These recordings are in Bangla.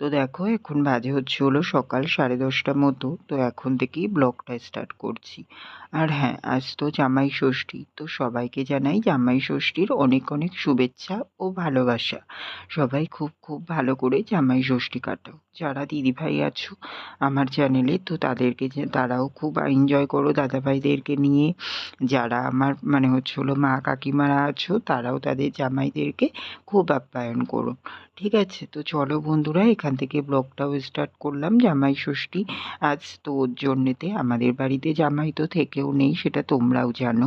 তো দেখো, এখন বাজে হচ্ছে হলো সকাল সাড়ে দশটার মতো, তো এখন থেকেই ব্লগটা স্টার্ট করছি। আর হ্যাঁ আজ তো জামাই ষষ্ঠী, তো সবাইকে জানাই জামাই ষষ্ঠীর অনেক অনেক শুভেচ্ছা ও ভালোবাসা। সবাই খুব খুব ভালো করে জামাই ষষ্ঠী কাটাও। যারা দিদিভাই আছো আমার চ্যানেলে তো তাদেরকে তারাও খুব এনজয় করো দাদাভাইদেরকে নিয়ে। যারা আমার মানে হচ্ছে হলো মা কাকিমারা আছো, তারাও তাদের জামাইদেরকে খুব আপ্যায়ন করো। ঠিক আছে, তো চলো বন্ধুরা, এখান থেকে ব্লগটাও স্টার্ট করলাম। জামাই ষষ্ঠী আজ তো ওর জন্যেতে আমাদের বাড়িতে জামাই তো থেকেও নেই, সেটা তোমরাও জানো।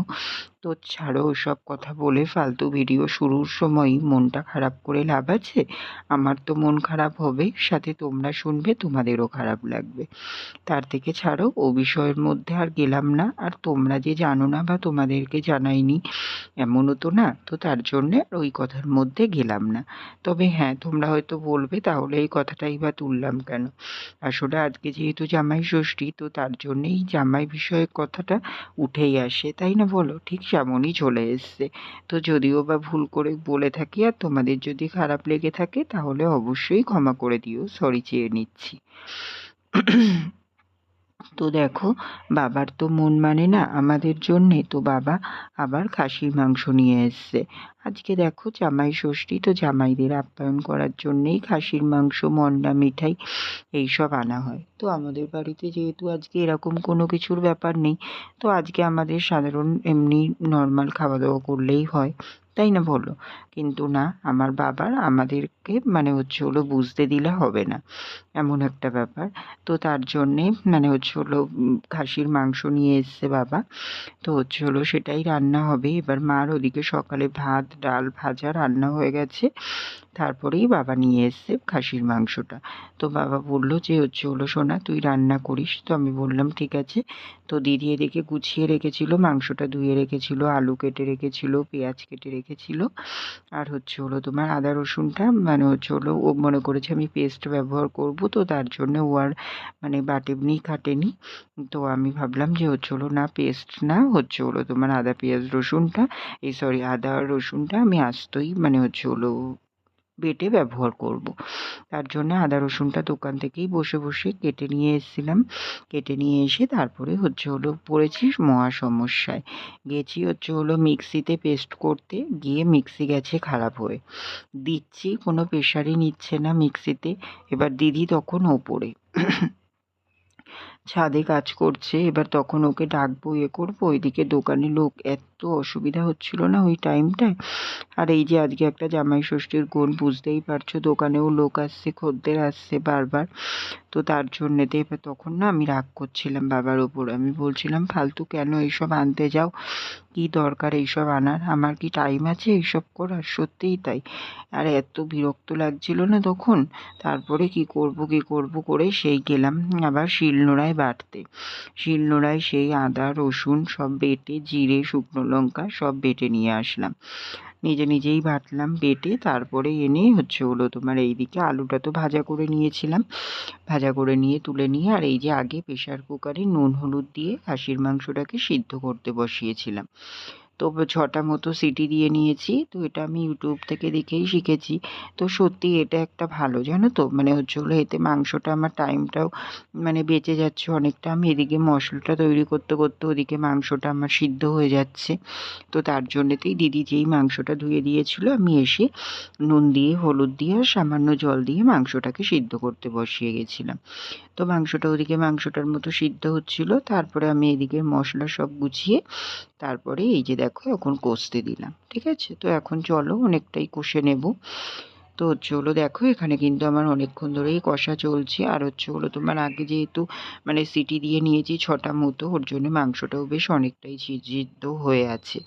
তো ছাড়ো, ওসব কথা বলে ফালতু ভিডিও শুরুর সময়ই মনটা খারাপ করে লাভ আছে। আমার তো মন খারাপ হবে সাথে তোমরা শুনবে, তোমাদেরও খারাপ লাগবে। তার থেকে ছাড়ো, ও বিষয়ের মধ্যে আর গেলাম না, আর তোমরা যে জানো না বা তোমাদেরকে জানাইনি, এমনও তো না, তো তার জন্যে আর ওই কথার মধ্যে গেলাম না। তবে হ্যাঁ তোমরা হয়তো বলবে, তাহলে এই কথাটাই বা তুললাম কেন? আসলে আজকে যেহেতু জামাই ষষ্ঠী, তো তার জন্যেই জামাই বিষয়ক কথাটা উঠেই আসে, তাই না বলো? ঠিক তেমনই চলে এসছে। তো যদিও বা ভুল করে বলে থাকি আর তোমাদের যদি খারাপ লেগে থাকে তাহলে অবশ্যই ক্ষমা করে দিও। সরি চেয়ে নিচ্ছি। তো দেখো, বাবার তো মন মানে না আমাদের জন্যে, তো বাবা আবার খাসির মাংস নিয়ে এসছে। আজকে দেখো জামাই ষষ্ঠী, তো জামাইদের আপ্যায়ন করার জন্যেই খাসির মাংস, মন্ডা, মিঠাই এইসব আনা হয়। তো আমাদের বাড়িতে যেহেতু আজকে এরকম কোনো কিছুর ব্যাপার নেই, তো আজকে আমাদের সাধারণ এমনি নর্মাল খাওয়া দাওয়া করলেই হয়, তাই না বলো? কিন্তু না, আমার বাবার আমাদেরকে মানে হচ্ছে হলো বুঝতে দিলে হবে না, এমন একটা ব্যাপার। তো তার জন্যে মানে হচ্ছে হলো খাসির মাংস নিয়ে এসছে বাবা। তো হচ্ছে হলো সেটাই রান্না হবে। এবার মার ওদিকে সকালে ভাত, ডাল ভাজা রান্না হয়ে গেছে। তারপরেই বাবা নিয়ে এসছে খাসির মাংসটা। তো বাবা বলল যে, হচ্ছে হলো সোনা, তুই রান্না করিস। তো আমি বললাম, ঠিক আছে। তো দিদি এদিকে গুছিয়ে রেখেছিল, মাংসটা ধুয়ে রেখেছিল, আলু কেটে রেখেছিল, পেঁয়াজ কেটে রেখেছিল। আর হচ্ছে হলো তোমার আদা রসুনটা মানে হচ্ছে হলো ও মনে করেছে আমি পেস্ট ব্যবহার করব, তো তার জন্য ও আর মানে বাটেনি কাটেনি তো আমি ভাবলাম যে হচ্ছে হলো না পেস্ট না হচ্ছে হলো তোমার আদা, পেঁয়াজ, রসুনটা, এই সরি আদা রসুনটা আমি আস্তই মানে হচ্ছে হলো বেটে ব্যবহার করব। তার জন্য আদা রসুনটা দোকান থেকেই বসে বসে কেটে নিয়ে এসেছিলাম। কেটে নিয়ে এসে তারপরে হচ্ছে হলো পড়েছি মহা সমস্যায়। গেছি হচ্ছে হলো মিক্সিতে পেস্ট করতে, গিয়ে মিক্সি গেছে খারাপ হয়ে। দিচ্ছি, কোনো প্রেশারই নিচ্ছে না মিক্সিতে। এবার দিদি তখন ওপরে। ছাদে কাজ করছে, এবার তখন ওকে ডাকবো ইয়ে করব। ওইদিকে দোকানে লোক এত অসুবিধা হচ্ছিল না ওই টাইমটায়। আর এই যে আজকে একটা জামাই ষষ্ঠীর গুণ, বুঝতেই পারছ, দোকানেও লোক আসছে, খদ্দের আসছে বারবার। তো তার জন্যেতে এবার তখন না আমি রাগ করছিলাম বাবার ওপর আমি বলছিলাম, ফালতু কেন এইসব আনতে যাও? কি দরকার এইসব আনার? আমার কি টাইম আছে এইসব করার? সত্যিই তাই। আর এত বিরক্ত লাগছিল না তখন। তারপরে কি করব কি করব করে সেই গেলাম আবার শিলনোড়ায় বাটতে শিলনোড়ায় সেই আদা, রসুন সব বেটে, জিরে, শুকনো লঙ্কা সব বেটে নিয়ে আসলাম। নিজে নিজেই ভাটলাম বেটে, তারপরে এনে হচ্ছে হলো তোমার এইদিকে আলুটা তো ভাজা করে নিয়েছিলাম। ভাজা করে নিয়ে, তুলে নিয়ে আর এই যে আগে প্রেশার কুকারে নুন, হলুদ দিয়ে খাসির মাংসটাকে সিদ্ধ করতে বসিয়েছিলাম। তো ছটা মতো সিটি দিয়ে নিয়েছি। তো এটা আমি ইউটিউব থেকে দেখেই শিখেছি। তো সত্যি এটা একটা ভালো, জানো তো? মানে হচ্ছে হলো এতে মাংসটা আমার টাইমটাও মানে বেঁচে যাচ্ছে অনেকটা। আমি এদিকে মশলাটা তৈরি করতে করতে ওদিকে মাংসটা আমার সিদ্ধ হয়ে যাচ্ছে। তো তার জন্যেতেই দিদি যেই মাংসটা ধুয়ে দিয়েছিল, আমি এসে নুন দিয়ে, হলুদ দিয়ে আর সামান্য জল দিয়ে মাংসটাকে সিদ্ধ করতে বসিয়ে গেছিলাম। তো মাংসটা ওদিকে মাংসটার মতো সিদ্ধ হচ্ছিল। তারপরে আমি এদিকে মশলা সব গুছিয়ে তারপরে এই যে দেখো এখন কষতে দিলাম, ঠিক আছে? তো এখন চলো অনেকটাই কষে নেব। তো হচ্ছে হলো দেখো, এখানে কিন্তু আমার অনেকক্ষণ ধরেই কষা চলছে। আর হচ্ছে হলো তোমার আগে যেহেতু মানে সিটি দিয়ে নিয়েছি ছটা মতো, ওর জন্য মাংসটাও বেশ অনেকটাই সিদ্ধ হয়ে আছে।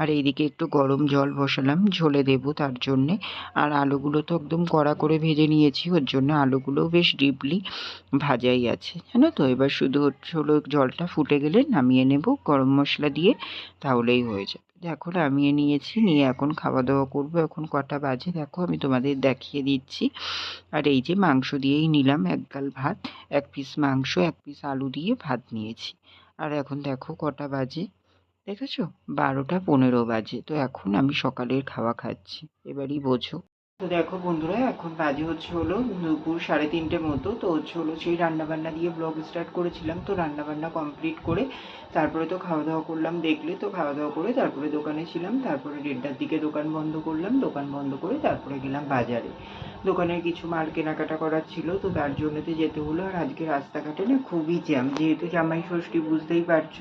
আর এইদিকে একটু গরম জল বসালাম, ঝোলে দেব তার জন্যে। আর আলুগুলো তো একদম কড়া করে ভেজে নিয়েছি, ওর জন্য আলুগুলোও বেশ ডিপলি ভাজাই আছে, জানো তো? এবার শুধু হচ্ছে হলো জলটা ফুটে গেলে নামিয়ে নেব, গরম মশলা দিয়ে, তাহলেই হয়ে যাবে। দেখো নামিয়ে নিয়েছি, নিয়ে এখন খাওয়া দাওয়া করব। এখন কটা বাজে দেখো, আমি তোমাদের দেখিয়ে দিচ্ছি। আর এই যে মাংস দিয়েই নিলাম এক গাল ভাত, এক পিস মাংস, এক পিস আলু দিয়ে ভাত নিয়েছি। আর এখন দেখো কটা বাজে, দেখেছ? বারোটা পনেরো বাজে, তো এখন আমি সকালের খাওয়া খাচ্ছি। এবারই বোঝো। তো দেখো বন্ধুরা, এখন বাজে হচ্ছে হলো দুপুর সাড়ে তিনটে মতো। তো হচ্ছে হলো সেই রান্নাবান্না দিয়ে ব্লগ স্টার্ট করেছিলাম। তো রান্নাবান্না কমপ্লিট করে তারপরে তো খাওয়া দাওয়া করলাম দেখলে। তো খাওয়া দাওয়া করে তারপরে দোকানে ছিলাম। তারপরে দেড়টার দিকে দোকান বন্ধ করলাম। দোকান বন্ধ করে তারপরে গেলাম বাজারে। দোকানের কিছু মাল কেনাকাটা করার ছিল, তো তার জন্যতে যেতে হলো। আর আজকে রাস্তাঘাটে না খুবই জ্যাম, যেহেতু জামাই ষষ্ঠী বুঝতেই পারছ,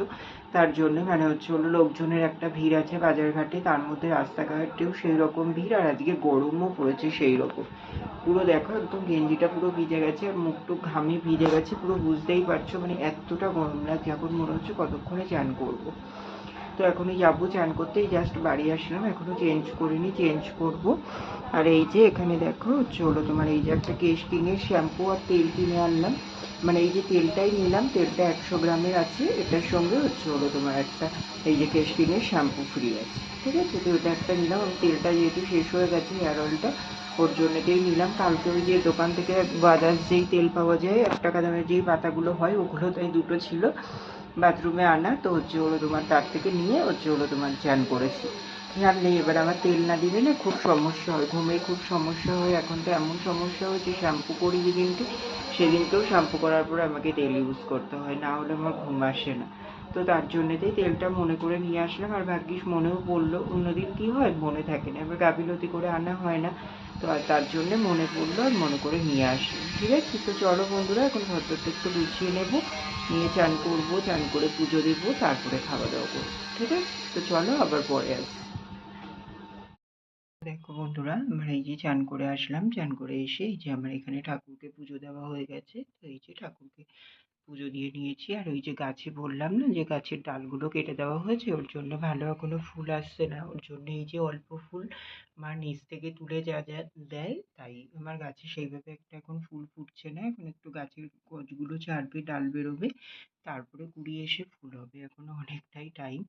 তার জন্য মানে হচ্ছে হলো লোকজনের একটা ভিড় আছে বাজারঘাটে, তার মধ্যে রাস্তাঘাটেও সেই রকম ভিড়, আর আজকে গরমও পড়েছে সেই রকম পুরো দেখো একদম গেঞ্জিটা পুরো ভিজে গেছে, আর মুখটু ঘামে ভিজে গেছে, পুরো বুঝতেই পারছ মানে এতটা গরম লাগছে। এখন মনে হচ্ছে কতক্ষণে চান করব। তো এখনই যাব, চান করতেই জাস্ট বাড়ি আসলাম এখনও চেঞ্জ করিনি চেঞ্জ করব। আর এই যে এখানে দেখো হলো তোমার এই যে একটা কেশ কিংয়ের শ্যাম্পু আর তেল কিনে আনলাম। মানে এই যে তেলটাই নিলাম, তেলটা একশো গ্রামের আছে, এটার সঙ্গে হচ্ছে হলো তোমার একটা এই যে কেশ কিংয়ের শ্যাম্পু ফ্রি আছে। ঠিক আছে? তো ওটা একটা নিলাম আমি তেলটা যেহেতু শেষ হয়ে গেছে হেয়ার অয়েলটা ওর জন্যতেই নিলাম। কালকে ওই যে দোকান থেকে বাজাজ যেই তেল পাওয়া যায়, এক টাকা দামের যেই পাতাগুলো হয়, ওগুলো তাই দুটো ছিল। বাথরুমে আনা, তো হচ্ছে হলো তোমার তার থেকে নিয়ে হচ্ছে হলো তোমার চান করেছি। জানলে এবার আমার তেল না দিলে না খুব সমস্যা হয়, ঘুমে খুব সমস্যা হয়, এখন তো এমন সমস্যা হয়েছে, শ্যাম্পু করি যেদিনকে সেদিনকেও শ্যাম্পু করার পরে আমাকে তেল ইউজ করতে হয়, না হলে আমার ঘুম আসে না। তো তার জন্যতেই তেলটা মনে করে নিয়ে আসলাম, আর ভাগ্যিস মনেও পড়ল, অন্যদিন কী হয় মনে থাকে না, এবার গাফিলতি করে আনা হয় না। তো আর তার জন্যে মনে পড়ল আর মনে করে নিয়ে আসলাম ঠিক আছে? তো চলো বন্ধুরা, এখন ঘরটা একটু গুছিয়ে নেব। নিয়ে চান করব, চান করে পুজো দেবো, তারপরে খাওয়া দাওয়া করব। ঠিক আছে? তো চলো আবার পরে আসি। দেখো বন্ধুরা আমরা এই যে চান করে আসলাম। চান করে এসে এই যে আমার এখানে ঠাকুরকে পুজো দেওয়া হয়ে গেছে। তো এই যে ঠাকুরকে পুজো দিয়ে নিয়েছি। আর ওই যে গাছে বললাম না, যে গাছের ডালগুলো কেটে দেওয়া হয়েছে, ওর জন্য ভালো এখনও ফুল আসছে না। ওর জন্য এই যে অল্প ফুল মা নিচ থেকে তুলে যা যা দেয়, তাই আমার গাছে সেইভাবে একটা এখন ফুল ফুটছে না। এখন একটু গাছের গছগুলো ছাড়বে, ডাল বেরোবে, তারপরে কুড়িয়ে এসে ফুল হবে। এখনও অনেকটাই টাইম,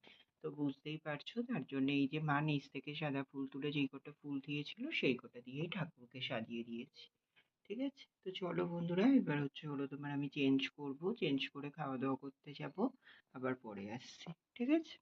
তো বুঝতেই পারছ। তার জন্য এই যে মা নিচ থেকে সাদা ফুল তুলে যেই কটা ফুল দিয়েছিল, সেই কটা দিয়েই ঠাকুরকে সাজিয়ে দিয়েছি। ঠিক আছে? তো চলো বন্ধুরা, এবার হচ্ছে হলো তোমার আমি চেঞ্জ করব। চেঞ্জ করে খাওয়া দাওয়া করতে যাব। আবার পরে আসছি, ঠিক আছে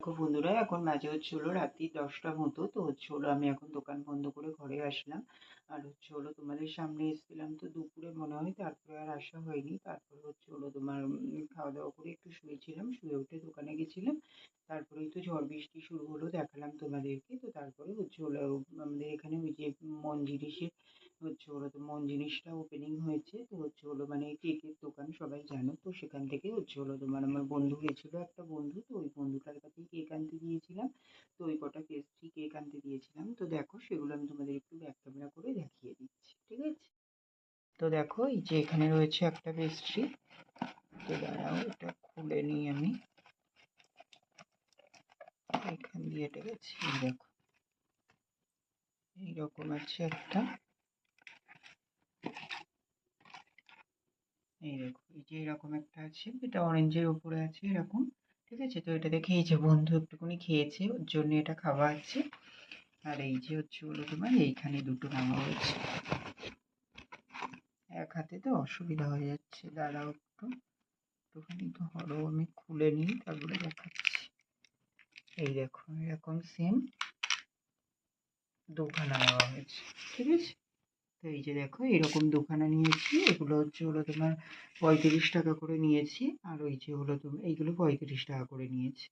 দেখো বন্ধুরা এখন বাজে হচ্ছে হলো রাত্রি দশটা মতো। তো হচ্ছে হলো আমি এখন দোকান বন্ধ করে ঘরে আসলাম। আর হচ্ছে হলো তোমাদের সামনে এসেছিলাম তো দুপুরে মনে হয়, তারপরে আর আসা হয়নি। তারপরে হচ্ছে হলো তোমার খাওয়া দাওয়া করে একটু শুয়েছিলাম। শুয়ে উঠে দোকানে গেছিলাম। তারপরেই তো ঝড় বৃষ্টি শুরু হলো, দেখালাম তোমাদেরকে। তো তারপরে হচ্ছে হলো আমাদের এখানে ওই যে জিনিসের হচ্ছে হলো তো মন জিনিসটা ওপেনিং হয়েছে, তো হচ্ছে হলো মানে কেকের দোকান সবাই জানো, তো সেখান থেকে হচ্ছে হলো তোমার আমার বন্ধু গেছিল একটা বন্ধু, তো ওই বন্ধুটার কাছেই কেক আনতে দিয়েছিলাম তো ওই কটা পেস্ট্রি কেক আনতে দিয়েছিলাম তো দেখো সেগুলো আমি তোমাদের একটু ব্যাক ক্যামেরা করে দেখিয়ে দিচ্ছি, ঠিক আছে? তো দেখো এই যে এখানে রয়েছে একটা পেস্ট্রি তো দাঁড়াও, এটা খুলে নিই আমি। এখান দিয়ে এটা গেছে এই দেখো। এইরকম আছে একটা। এই দেখো এই যে এরকম একটা আছে, এটা অরেঞ্জের উপরে আছে এরকম, ঠিক আছে? তো এটা দেখে এই যে বন্ধু একটুখানি খেয়েছে, ওর জন্য এটা খাওয়া আছে। আর এই যে হচ্ছে হলো তোমার, এইখানে দুটো নামা হয়েছে এক হাতে তো অসুবিধা হয়ে যাচ্ছে, দাঁড়াও একটু। একটুখানি ধরো আমি খুলে নিই, তারপরে দেখাচ্ছি। এই দেখো, এরকম সেম দুখানা নেওয়া হয়েছে, ঠিক আছে? এই যে দেখো, এরকম দুখানা নিয়েছি। এগুলো হচ্ছে হলো তোমার পঁয়ত্রিশ টাকা করে নিয়েছি। আর ওই যে হলো তোমার, এইগুলো পঁয়ত্রিশ টাকা করে নিয়েছি।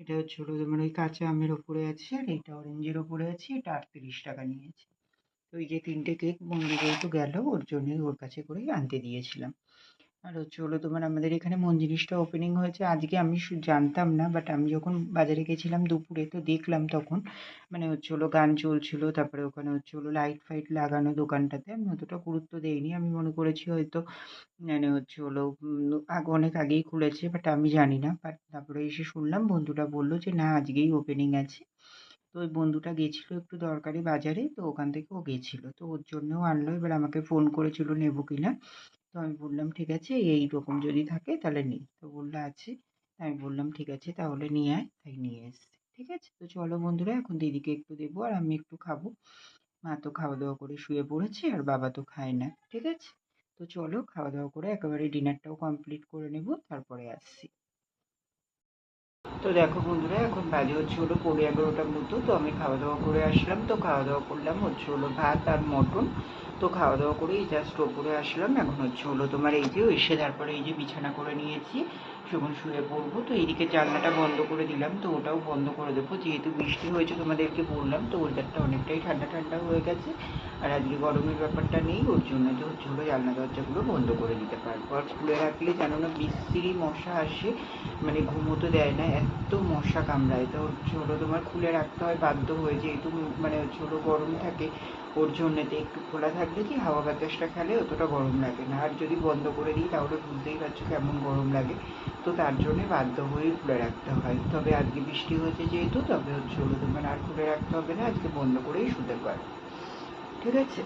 এটা হচ্ছে হলো তোমার ওই কাঁচা আমের ওপরে আছে আর এটা অরেঞ্জের ওপরে আছে, এটা আটত্রিশ টাকা নিয়েছি। তো এই যে তিনটে কেক বন্ধু যেহেতু গেল, ওর জন্যই ওর কাছে করেই আনতে দিয়েছিলাম। আর হচ্ছে হলো তোমার আমাদের এখানে মন্দিরিসটা ওপেনিং হয়েছে। আজকে আমি জানতাম না বাট আমি যখন বাজারে গেছিলাম দুপুরে তো দেখলাম তখন মানে হচ্ছে হলো গান চলছিল, তারপরে ওখানে হচ্ছে হলো লাইট ফাইট লাগানো দোকানটাতে, আমি অতটা গুরুত্ব দেইনি। আমি মনে করেছি হয়তো মানে হচ্ছে হলো আগে, অনেক আগেই খুলেছে বাট আমি জানি না। বাট তারপরে এসে শুনলাম বন্ধুটা বলল যে, না, আজকেই ওপেনিং আছে। তো ওই বন্ধুটা গেছিল একটু দরকারি বাজারে, তো ওখান থেকে ও গেছিল। তো ওর জন্যও আনলো, এবার আমাকে ফোন করেছিল, নেব কিনা তো আমি বললাম, ঠিক আছে, এই রকম যদি থাকে তাহলে নিই তো বলল আছে আমি বললাম, ঠিক আছে, তাহলে নিয়ে আয়। তাই নিয়ে এসছি, ঠিক আছে? তো চলো বন্ধুরা, এখন দিদিকে একটু দেবো আর আমি একটু খাব। মা তো খাওয়া দাওয়া করে শুয়ে পড়েছে আর বাবা তো খায় না, ঠিক আছে? তো চলো খাওয়া দাওয়া করে একেবারে ডিনারটাও কমপ্লিট করে নেব, তারপরে আসছি। তো দেখো বন্ধুরা, এখন বাজে হচ্ছে হলো পৌনে এগারোটার মতো, তো আমি খাওয়া দাওয়া করে আসলাম। তো খাওয়া দাওয়া করলাম হচ্ছে হলো ভাত আর মটন। তো খাওয়া দাওয়া করেই জাস্ট ওপরে আসলাম, এখন হচ্ছে হলো তোমার এই যে এসে তারপরে এই যে বিছানা করে নিয়েছি। যখন শুয়ে পড়ব, তো এইদিকে জানলাটা বন্ধ করে দিলাম, তো ওটাও বন্ধ করে দেবো। যেহেতু বৃষ্টি হয়েছে তোমাদেরকে বললাম, তো ওয়েদারটা অনেকটাই ঠান্ডা ঠান্ডা হয়ে গেছে। আর আজকে গরমের ব্যাপারটা নেই, ওর জন্য তো হলো জানলা দরজাগুলো বন্ধ করে দিতে পারব। আর খুলে রাখলে জানো না, বিশ্রী মশা আসে মানে ঘুমোতে দেয় না, এত মশা কামড়ায়। তো হলো তোমার খুলে রাখতে হয়, বাধ্য হয়ে যেহেতু মানে হলো গরম থাকে ওর জন্যেতে একটু খোলা থাকলে কি হাওয়া বাতাসটা খেলে? অতটা গরম লাগে না। আর যদি বন্ধ করে দিই, তাহলে বুঝতেই পারছ কেমন গরম লাগে। তো তার জন্যে বাধ্য হয়েই খুলে রাখতে হয়। তবে আজকে বৃষ্টি হয়েছে যেহেতু, তবে হচ্ছে হলো তোমার আর খুলে রাখতে হবে না। আজকে বন্ধ করেই শুতে পারো। ঠিক আছে?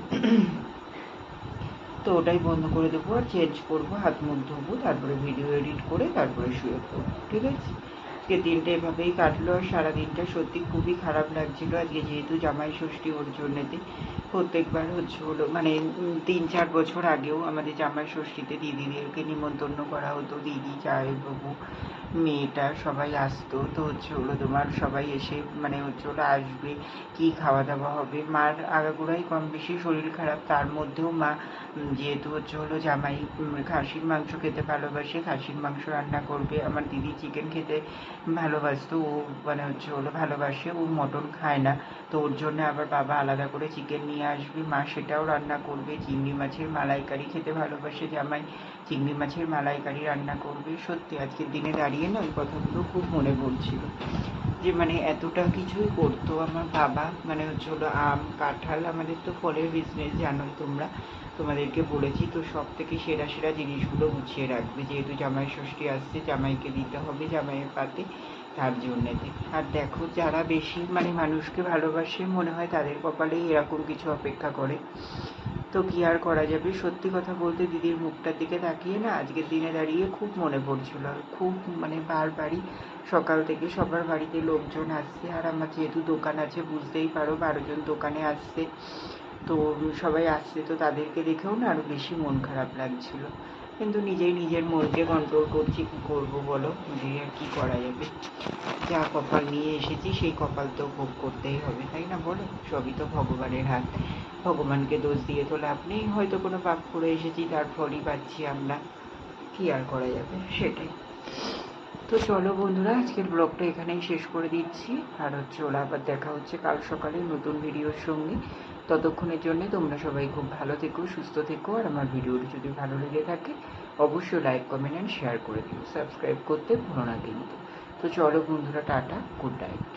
তো ওটাই বন্ধ করে দেবো আর চেঞ্জ করব, হাত মুখ ধোবো, তারপরে ভিডিও এডিট করে তারপরে শুয়ে পড়ব। ঠিক আছে? আজকে দিনটা এভাবেই কাটলো আর সারাদিনটা সত্যি খুবই খারাপ লাগছিল। আজকে যেহেতু জামাই ষষ্ঠী ওর জন্যেতে। প্রত্যেকবার হচ্ছে হলো মানে তিন চার বছর আগেও আমাদের জামাই ষষ্ঠীতে দিদিদেরকে নিমন্ত্রণ করা হতো, দিদি জামাইবাবু মেয়েটা সবাই আসতো। তো হচ্ছে হলো তোমার সবাই এসে মানে হচ্ছে হলো আসবে, কি খাওয়া দাওয়া হবে? মার আগাগোড়াই কম বেশি শরীর খারাপ, তার মধ্যেও মা যেহেতু হচ্ছে হলো জামাই খাসির মাংস খেতে ভালোবাসে, খাসির মাংস রান্না করবে। আমার দিদি চিকেন খেতে ভালোবাসতো, ও মানে হচ্ছে হলো ভালোবাসে, ও মটন খায় না। তো ওর জন্য আবার বাবা আলাদা করে চিকেন নিয়ে আসবে, মা সেটাও রান্না করবে। চিংড়ি মাছের মালাইকারি খেতে ভালোবাসে জামাই। চিংড়ি মাছের মালাইকারি রান্না করবে। সত্যি আজকের দিনে দাঁড়িয়ে না ওই কথাগুলো খুব মনে পড়ছিল। যে মানে এতটা কিছুই করতো আমার বাবা। মানে হচ্ছে হলো আম, কাঁঠাল, আমাদের তো ফলের বিজনেস জানোই তোমরা। তোমাদেরকে বলেছি তো সব থেকে সেরা সেরা জিনিসগুলো গুছিয়ে রাখবে। যেহেতু জামাই ষষ্ঠী আসছে, জামাইকে দিতে হবে জামাইয়ের পাতে। তার জন্যেতে আর দেখো, যারা বেশি মানে মানুষকে ভালোবাসে, মনে হয় তাদের কপালেই এরকম কিছু অপেক্ষা করে। তো কি আর করা যাবে? সত্যি কথা বলতে দিদির মুখটার দিকে তাকিয়ে না আজকের দিনে দাঁড়িয়ে খুব মনে পড়ছিল। আর খুব মানে বারবারই সকাল থেকে সবার বাড়িতে লোকজন আসছে। আর আমার যেহেতু দোকান আছে, বুঝতেই পারো বারো জন দোকানে আসছে। তো সবাই আসছে, তো তাদেরকে দেখেও না আরও বেশি মন খারাপ লাগছিল। কিন্তু নিজেই নিজের মনকে কন্ট্রোল করছি, কী করব বলো? নিজেই আর কী করা যাবে? যা কপাল নিয়ে এসেছি, সেই কপাল তো ভোগ করতেই হবে, তাই না বলো? সবই তো ভগবানের হাত। ভগবানকে দোষ দিয়ে তো লাভ নেই। হয়তো কোনো পাপ করে এসেছি, তার ফলই পাচ্ছি আমরা। কি আর করা যাবে? সেটাই। তো চলো বন্ধুরা, আজকের ব্লগটা এখানেই শেষ করে দিচ্ছি। আর হচ্ছে, ওরা আবার দেখা হচ্ছে কাল সকালে নতুন ভিডিওর সঙ্গে। ততক্ষণের জন্য তোমরা সবাই খুব ভালো থেকো, সুস্থ থেকো। আর আমার ভিডিওটি যদি ভালো লেগে থাকে, অবশ্যই লাইক কমেন্ট অ্যান্ড শেয়ার করে দিও। সাবস্ক্রাইব করতে ভুলো না কিন্তু। তো চলো বন্ধুরা, টাটা গুড নাইট